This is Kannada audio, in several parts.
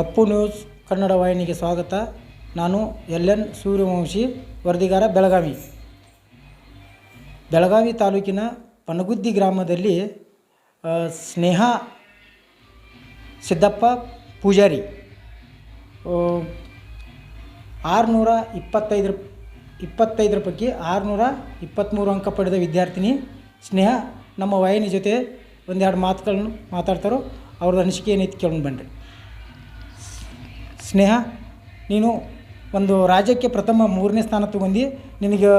ಅಪ್ಪು ನ್ಯೂಸ್ ಕನ್ನಡ ವಾಹಿನಿಗೆ ಸ್ವಾಗತ. ನಾನು ಎಲ್ ಎನ್ ಸೂರ್ಯವಂಶಿ, ವರದಿಗಾರ ಬೆಳಗಾವಿ. ಬೆಳಗಾವಿ ತಾಲೂಕಿನ ಪನಗುದ್ದಿ ಗ್ರಾಮದಲ್ಲಿ ಸ್ನೇಹ ಸಿದ್ದಪ್ಪ ಪೂಜಾರಿ ಆರುನೂರ ಇಪ್ಪತ್ತೈದರ ಇಪ್ಪತ್ತೈದರ ಪೈಕಿ ಆರುನೂರ ಇಪ್ಪತ್ತ್ಮೂರು ಅಂಕ ಪಡೆದ ವಿದ್ಯಾರ್ಥಿನಿ ಸ್ನೇಹ ನಮ್ಮ ವಾಹಿನಿ ಜೊತೆ ಒಂದೆರಡು ಮಾತುಗಳನ್ನು ಮಾತಾಡ್ತಾರೋ, ಅವ್ರದ್ದು ಅನಿಸಿಕೆ ಏನೈತಿ ಕೇಳೋಣ ಬನ್ನಿರಿ ಸ್ನೇಹ, ನೀನು ಒಂದು ರಾಜ್ಯಕ್ಕೆ ಪ್ರಥಮ ಮೂರನೇ ಸ್ಥಾನ ತಗೊಂಡು, ನಿನಗೆ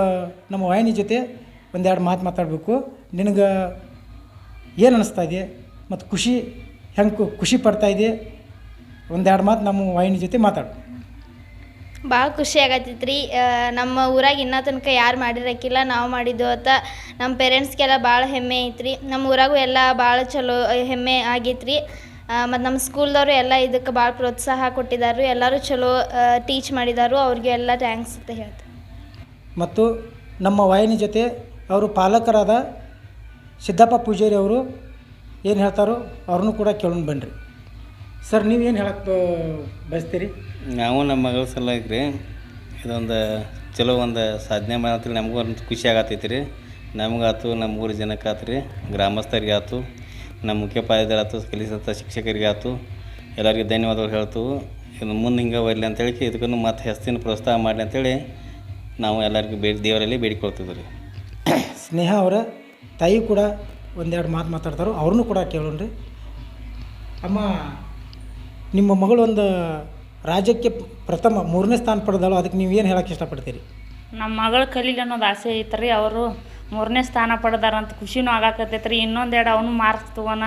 ನಮ್ಮ ವಾಹಿನಿ ಜೊತೆ ಒಂದೆರಡು ಮಾತು ಮಾತಾಡಬೇಕು. ನಿನಗೆ ಏನು ಅನ್ನಿಸ್ತಾ ಇದೆ? ಮತ್ತು ಖುಷಿ, ಹೆಂಗೆ ಖುಷಿ ಪಡ್ತಾ ಇದೆ? ಒಂದೆರಡು ಮಾತು ನಮ್ಮ ವಾಹಿನಿ ಜೊತೆ ಮಾತಾಡು. ಭಾಳ ಖುಷಿ ಆಗತ್ತೈತೆ ರೀ ನಮ್ಮ ಊರಾಗ ಇನ್ನೂ ತನಕ ಯಾರು ಮಾಡಿರಕ್ಕಿಲ್ಲ ನಾವು ಮಾಡಿದ್ದು ಅಂತ ನಮ್ಮ ಪೇರೆಂಟ್ಸ್ಗೆಲ್ಲ ಭಾಳ ಹೆಮ್ಮೆ ಐತ್ರಿ. ನಮ್ಮ ಊರಾಗೂ ಎಲ್ಲ ಭಾಳ ಚಲೋ, ಹೆಮ್ಮೆ ಆಗೈತ್ರಿ. ಮತ್ತು ನಮ್ಮ ಸ್ಕೂಲ್ದವರು ಎಲ್ಲ ಇದಕ್ಕೆ ಭಾಳ ಪ್ರೋತ್ಸಾಹ ಕೊಟ್ಟಿದ್ದಾರೆ ಎಲ್ಲರೂ ಚಲೋ ಟೀಚ್ ಮಾಡಿದಾರು. ಅವ್ರಿಗೆ ಎಲ್ಲ ಥ್ಯಾಂಕ್ಸ್ ಅಂತ ಹೇಳ್ತಾರೆ ಮತ್ತು ನಮ್ಮ ವಾಹಿನಿ ಜೊತೆ ಅವರು ಪಾಲಕರಾದ ಸಿದ್ದಪ್ಪ ಪೂಜಾರಿ ಅವರು ಏನು ಹೇಳ್ತಾರೋ ಅವ್ರನ್ನೂ ಕೂಡ ಕೇಳೋಣ ಬನ್ನಿರಿ ಸರ್ ನೀವು ಏನು ಹೇಳಕ್ಕೆ ಬಯಸ್ತೀರಿ? ನಾವು ನಮ್ಮ ಮಗಳ ಸಲುವಾಗಿ ರೀ ಇದೊಂದು ಚಲೋ ಒಂದು ಸಾಧನೆ ಮಾಡತ್ರಿ ನಮಗೂ ಒಂದು ಖುಷಿ ಆಗತ್ತೈತಿ ರೀ ನಮಗಾತು ನಮ್ಮ ಊರು ಜನಕ್ಕೆ ಆತು ರೀ ಗ್ರಾಮಸ್ಥರಿಗೆ ಆತು ನಮ್ಮ ಮುಖ್ಯೋಪಾಧ್ಯಾಯರಾಯ್ತು ಕಲಿಸಂಥ ಶಿಕ್ಷಕರಿಗೆ ಆಯಿತು ಎಲ್ಲರಿಗೂ ಧನ್ಯವಾದಗಳು ಹೇಳ್ತು ಇನ್ನು ಮುಂದೆ ಹಿಂಗೆ ಬರಲಿ ಅಂತೇಳಿ ಇದಕ್ಕೂ ಮತ್ತೆ ಹೆಚ್ಚಿನ ಪ್ರೋತ್ಸಾಹ ಮಾಡಲಿ ಅಂತೇಳಿ ನಾವು ಎಲ್ಲರಿಗೂ ಬೇಡಿ ದೇವರಲ್ಲಿ ಬೇಡಿಕೊಳ್ತಿದ್ವಿ ರೀ ಸ್ನೇಹ ಅವರ ತಾಯಿ ಕೂಡ ಒಂದೆರಡು ಮಾತು ಮಾತಾಡ್ತಾರೋ ಅವ್ರನ್ನೂ ಕೂಡ ಕೇಳೋಣ ರೀ ಅಮ್ಮ ನಿಮ್ಮ ಮಗಳು ಒಂದು ರಾಜ್ಯಕ್ಕೆ ಪ್ರಥಮ ಮೂರನೇ ಸ್ಥಾನ ಪಡೆದಳು ಅದಕ್ಕೆ ನೀವು ಏನು ಹೇಳೋಕ್ಕೆ ಇಷ್ಟಪಡ್ತೀರಿ? ನಮ್ಮ ಮಗಳು ಕಲೀಲಿ ಅನ್ನೋದು ಆಸೆ ಐತ್ರಿ ಅವರು ಮೂರನೇ ಸ್ಥಾನ ಪಡೆದಾರಂತ ಖುಷಿನೂ ಆಗಾಕತ್ತೈತೆ ರೀ ಇನ್ನೊಂದೆರಡು ಅವನು ಮಾರ್ಕ್ಸ್ ತೊಗೋಣ,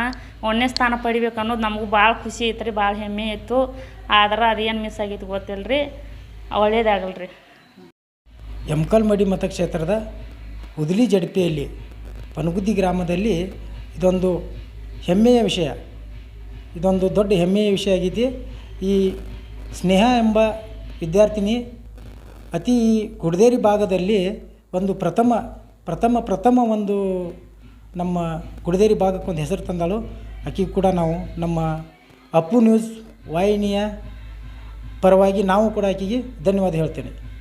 ಒಂದನೇ ಸ್ಥಾನ ಪಡಿಬೇಕು ಅನ್ನೋದು ನಮಗೂ ಭಾಳ ಖುಷಿ ಐತ್ರಿ, ಭಾಳ ಹೆಮ್ಮೆ ಇತ್ತು. ಆದ್ರೆ ಅದೇನು ಮಿಸ್ ಆಗಿತ್ತು ಗೊತ್ತಿಲ್ಲ ರೀ ಒಳ್ಳೇದಾಗಲ್ಲ ರೀ ಯಮಕಲ್ಮಡಿ ಮತಕ್ಷೇತ್ರದ ಉದಲಿ ಜಡ್ಪಿಯಲ್ಲಿ ಪನಗುದ್ದಿ ಗ್ರಾಮದಲ್ಲಿ ಇದೊಂದು ಹೆಮ್ಮೆಯ ವಿಷಯ. ಇದೊಂದು ದೊಡ್ಡ ಹೆಮ್ಮೆಯ ವಿಷಯ ಆಗಿದೆ ಈ ಸ್ನೇಹ ಎಂಬ ವಿದ್ಯಾರ್ಥಿನಿ ಅತಿ ಕುಡದೇರಿ ಭಾಗದಲ್ಲಿ ಒಂದು ಪ್ರಥಮ ಪ್ರಥಮ ಪ್ರಥಮ ಒಂದು ನಮ್ಮ ಗುಡಿದೇರಿ ಭಾಗಕ್ಕೆ ಒಂದು ಹೆಸರು ತಂದಳು. ಆಕೆ ಕೂಡ ನಾವು ನಮ್ಮ ಅಪ್ಪು ನ್ಯೂಸ್ ವಾಹಿನಿಯ ಪರವಾಗಿ ನಾವು ಕೂಡ ಆಕೆಗೆ ಧನ್ಯವಾದ ಹೇಳ್ತೇನೆ.